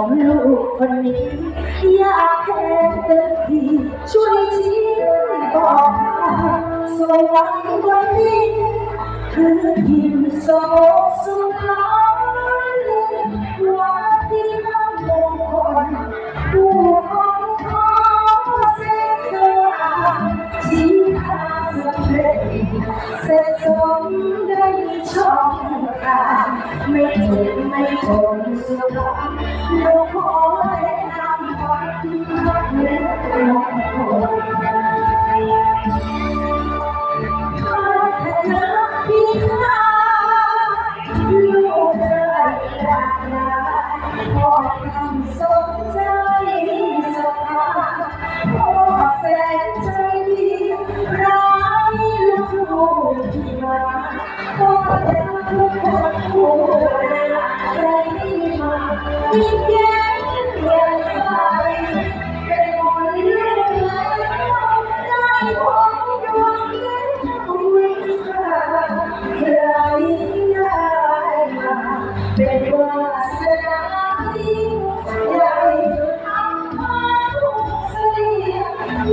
ของลูกคนนี้ อยากแค่เต็มที่ช่วยชี้บอกสวรรค์วันนี้คือพิมพ์โสสุภาว่าที่น้ำมงคลผู้ของขอเส้นสว่างที่ทางสำเร็จเสร็จสมได้ช่องทางไม่ถึงไม่ทน สุดาลูขอ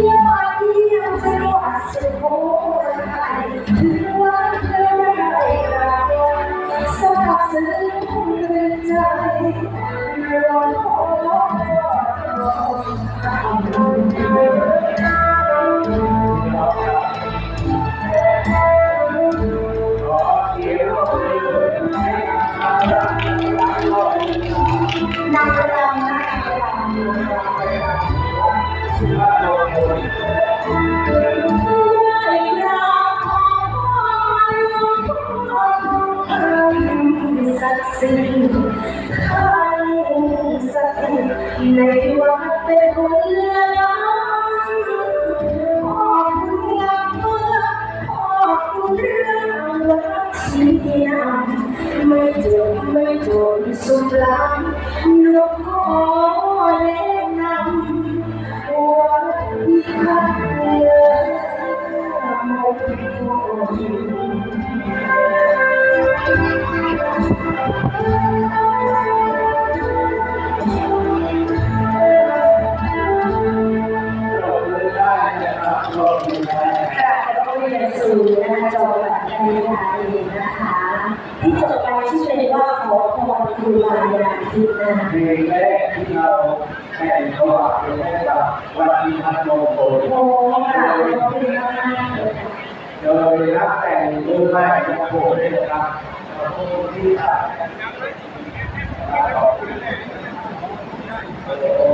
ง อาจารย์ที่นะคะเพลงแรกที่เราแต่งก็เป็นแรกกับวันที่พันโมโหโอ้ค่ะแล้วก็เป็นมากเลยค่ะโดยรับแต่งมือแรกโมโหด้วยนะครับขอบคุณที่ถ่ายโอ้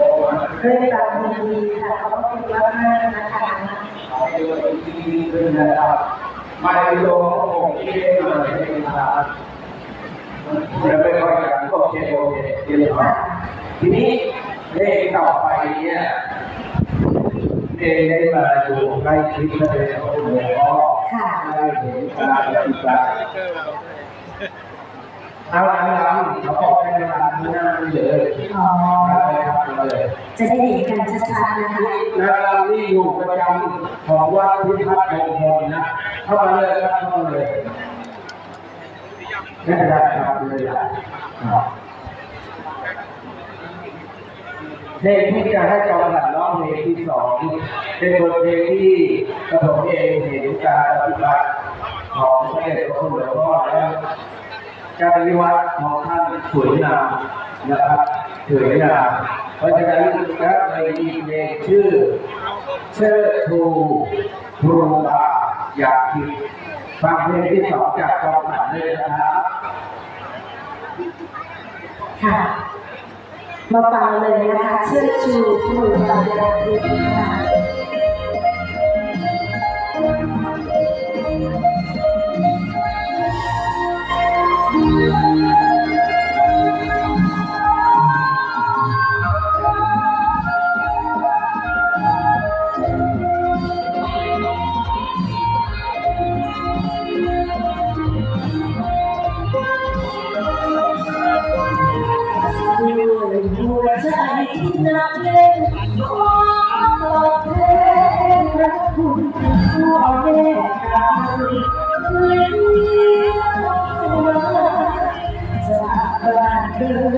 เรื่องราวดีๆค่ะขอบคุณมากๆนะคะขอบคุณที่ดีขึ้นะครับไม่โดนผมที่เลยนะครับเดี๋ยวไปคอย กันโอเคโอเคเดี๋ยวทีนี้เลงต่อไปเนี่ยเพลงได้มาดูใกล้ชิดเลยโอ้โหก็ได้เห็นการปฏิบัติเอาละครับเขาบอกให้เวลาที่หน้าเลยอ๋อเลยครับเลยจะได้เห็นกันชัดๆนะคะแล้วเรานี่อยู่ประจำของวัดพิพัฒน์มงคลนะเข้ามาเลยครับเข้ามาเลยไม่เป็นไรครับเลยครับ เพลงที่จะให้จอมหลัดร้องเพลงที่สองเป็นบทเพลงที่กระผมเองเห็นการปฏิบัติของพระเดชพระคุณหลวงพ่อแล้วการปฏิวัติของท่านสวยงามนะครับสวยงามเพราะฉะนั้นก็เลยมีเพลงชื่อเชิดชูครูบาอยากคิดฟังเพลงที่สองจากกองหนังเลยนะครับค่ะ มาฟังเลยนะคะเชื่อชูครูบาอาจารย์ค่ะ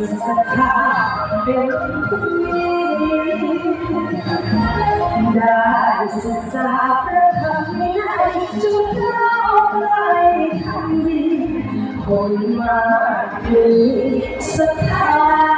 ศรัทธาเป็นที่ได้ศึกษาพระธรรมวินัยจุดเล่าไกลทำดีคนมาคือศรัทธา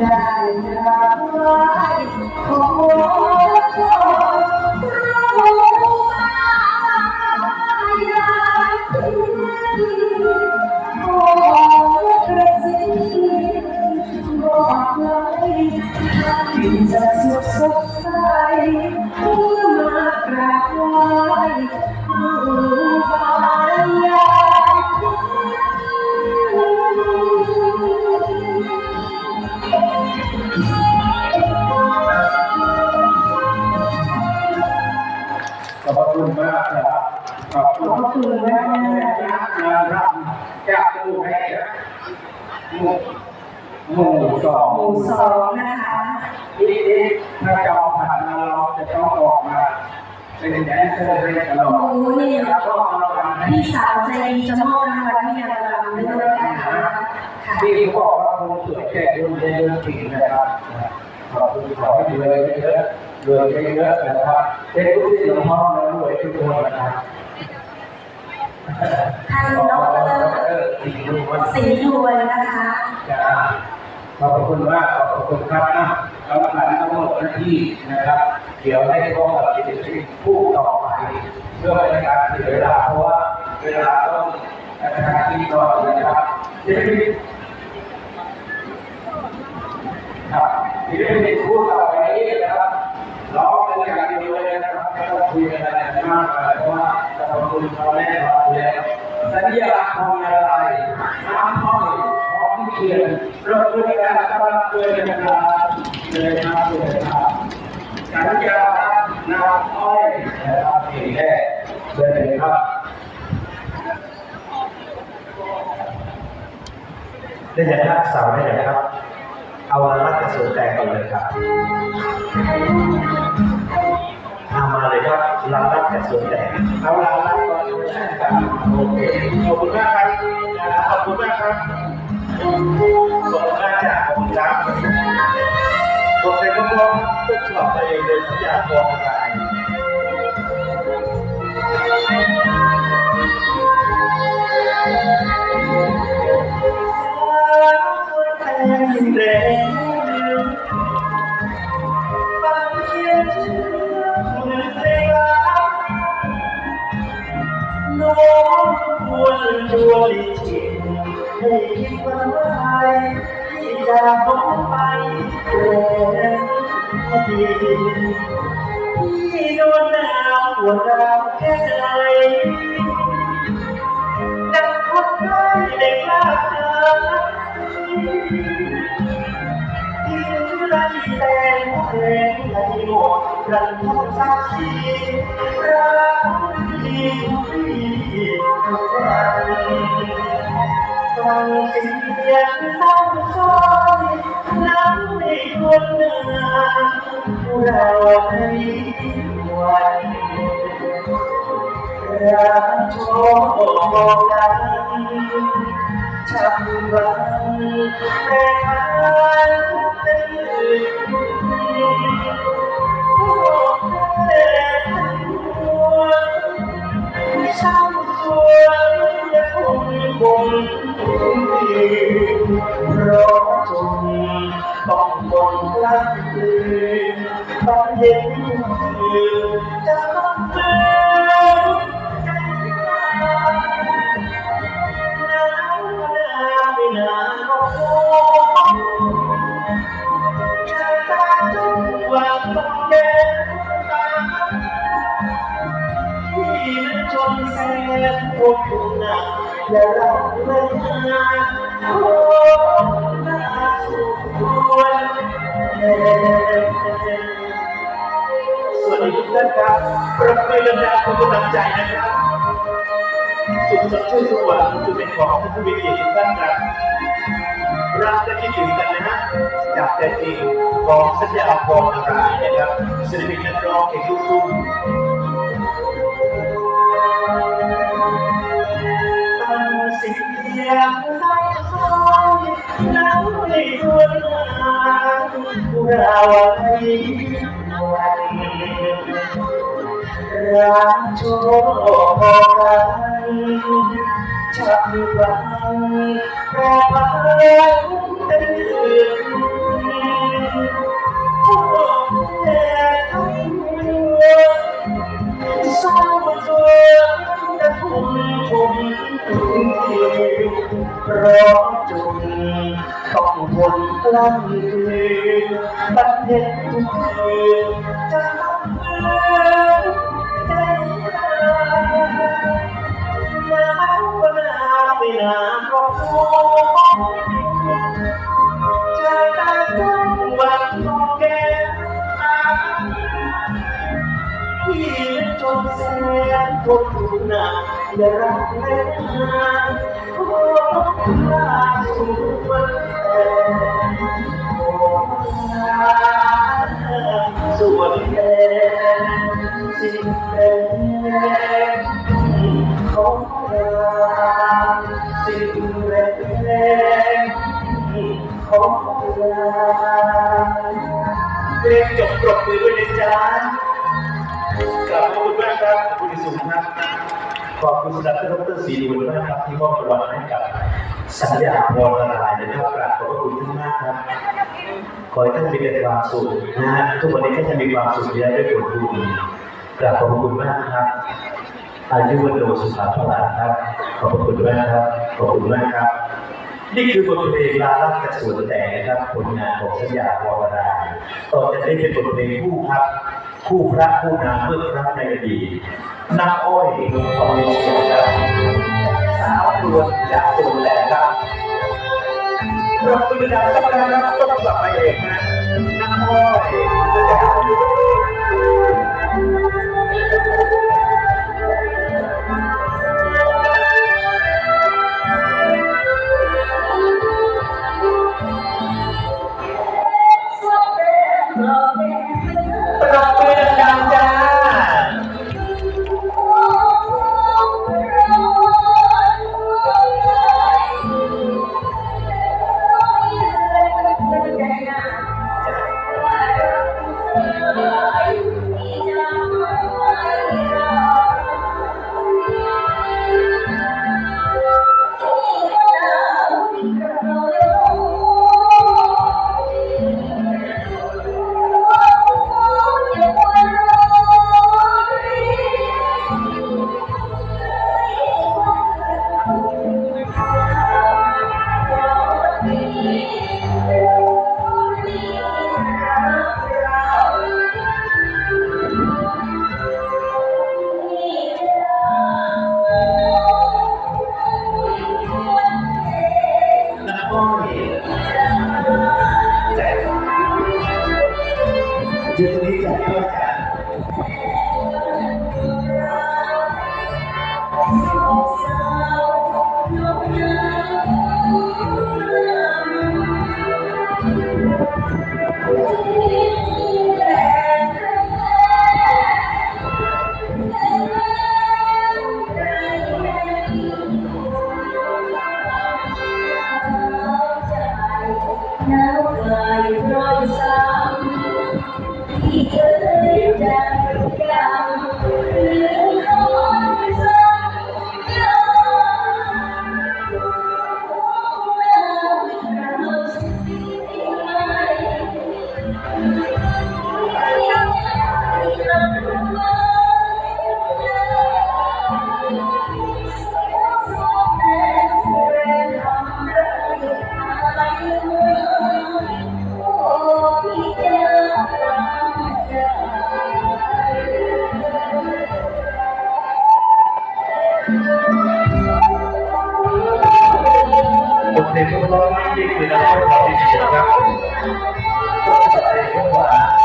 ได้กรากไหว้ขอ คุณมากครับขอบคุณขอบคุณมากนะครับจากหมู่แม่หมู่หมู่สองหมู่สองนะคะทีนี้ถ้าจองผ่านมาเราจะต้องออกมาเป็นแดนเซอร์ให้ตลอดโอ้นี่แล้วก็พี่สาวใจดีจะมอบรางวัลให้นางรำด้วยนะคะค่ะที่เขาบอกว่าคงสวยแก่ดูเรื่องจริงนะครับขอบคุณขอให้ดูเลยเยอะ รวยเยอะๆนะครับเป็นลูกศิษย์หลวงพ่อแล้วรวยทุกคนนะครับท่านดรสี่ลูกวันศรีรวยนะคะขอบคุณมากขอบคุณครับนะกรรมการทั้งหมดหน้าที่นะครับ เดี๋ยวให้พ่อกับศิษย์ผู้ต่อไปเพื่อเป็นการเสียเวลาเพราะว่าเวลาต้องกระทำที่ก่อนนะครับศิษย์ครับศิษย์ผู้ต่อไปนี้นะครับ ร้องเป็นอย่างเดียวเลยนะครับไม่ต้องคุยกันอะไรมากเลยเพราะว่าจะขอบคุณเขาแน่นอนแล้วสัญญาทองอะไรน้ำห้อยของเขียนรถด้วยกันครับด้วยนะครับเลยนะครับเลยนะครับสัญญาน้ำอ้อยนะครับสีแดงเลยครับได้ยันทักเสาวได้เลยครับ เอาลักกระสุนแตกก่อนเลยครับทำมาเลยครับลำลักกระสุนแตกเอาละรับก่อนเลยนครับโอเคขอบคุณมากครับขอบคุณมากครับขอบคุณมากจ้ะขอบคุณครับบทเพลงร้องๆทุกฉบับตัวเองโดยสัญญาพรกายแวนจิตให้คิดว่าเมื่อไหรที่จะมองไปแรงดีที่โดนหนาวปวดร้าวแค่ไหนดังคนได้เด็กลากเดิน ที่ไรแต่งเพลงในหมดรันทุกสักทีรักที่ทุกวันฟังเสียงเศร้าซ้อยน้ำในคนหน้าเราให้วันรักโชกันชับวันแปรพัน ดีเพราะจนต้องบนกลางคืนตอนเย็นคืนจะต้อ นักและรักเลยนาโอ้น่าสุขควรสวัสดีทุกท่านครับประเพณีดาคุณกำลังใจนะครับสุขสันต์ช่วยสว่างจุดเป็นของผู้มีเกียรติทุกท่านครับรักและคิดถึงกันนะฮะจากใจจริงของสัญญาพรอากาศนะครับศิลปินนักร้องเอกลูกทุ่ง สียงเศร้าซ้อยแล้วไม่รวนลามเราให้วันรักโชกันชักบังแปรพันตื่นพวกแม่ทั้งเมืองสร้างมาตัวแต่คุณผมที่เพราะจนต้องทนกลั้นคืนบัดเด็ดทุกคืนจะต้องเมื่อใจหนาวก็หนาวไม่นานก็พอจะตาจ้องวันต้องแก้ตาที่จนแสนทนทุกหนัก และรักแม่โอ้ลาสุดวันแต่โอ้ลาสวนแทนสิ่งเป็นของเราสิ่งเป็นของเราเพลงจบปรบมือด้วยนะจ๊ะกลับขอบคุณมากครับขอบคุณที่สุดครับ ขอบคุณสำหรับท่านดรศรีดุลมากครับที่มอบรางวัลให้กับสัญญาพรละลายนะครับกราบขอบพระคุณท่านมากครับขอให้ท่านมีแต่ความสุขนะฮะทุกวันนี้ก็จะมีความสุขเยอะด้วยผลบุญกราบขอบพระคุณมากครับอายุวันโนสุขาพลาครับขอบคุณมากครับขอบคุณมากครับ นี่คือบทเพลงลาลักจากสวนแต่นะครับผลงานของสัญญาพรดาต่อจากนี้เป็นบทเพลงคู่ครับ คู่พระคู่นางเมื่อครั้งในอดีต นาอ้อยของมิเชลครับสาวรวงจากตุนแหลครับเราเป็นดาวต้องการรับต้องกลับไปเองนะ ยืน น้ำ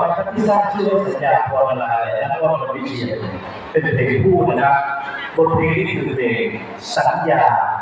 บทเพลงต่อนที่สร้างชื่อว่าสัญญาพรมาลายและก็มาวิเชียนเป็นเพลงคู่นะครับบทเพลงนี้คือเพลงสัญญา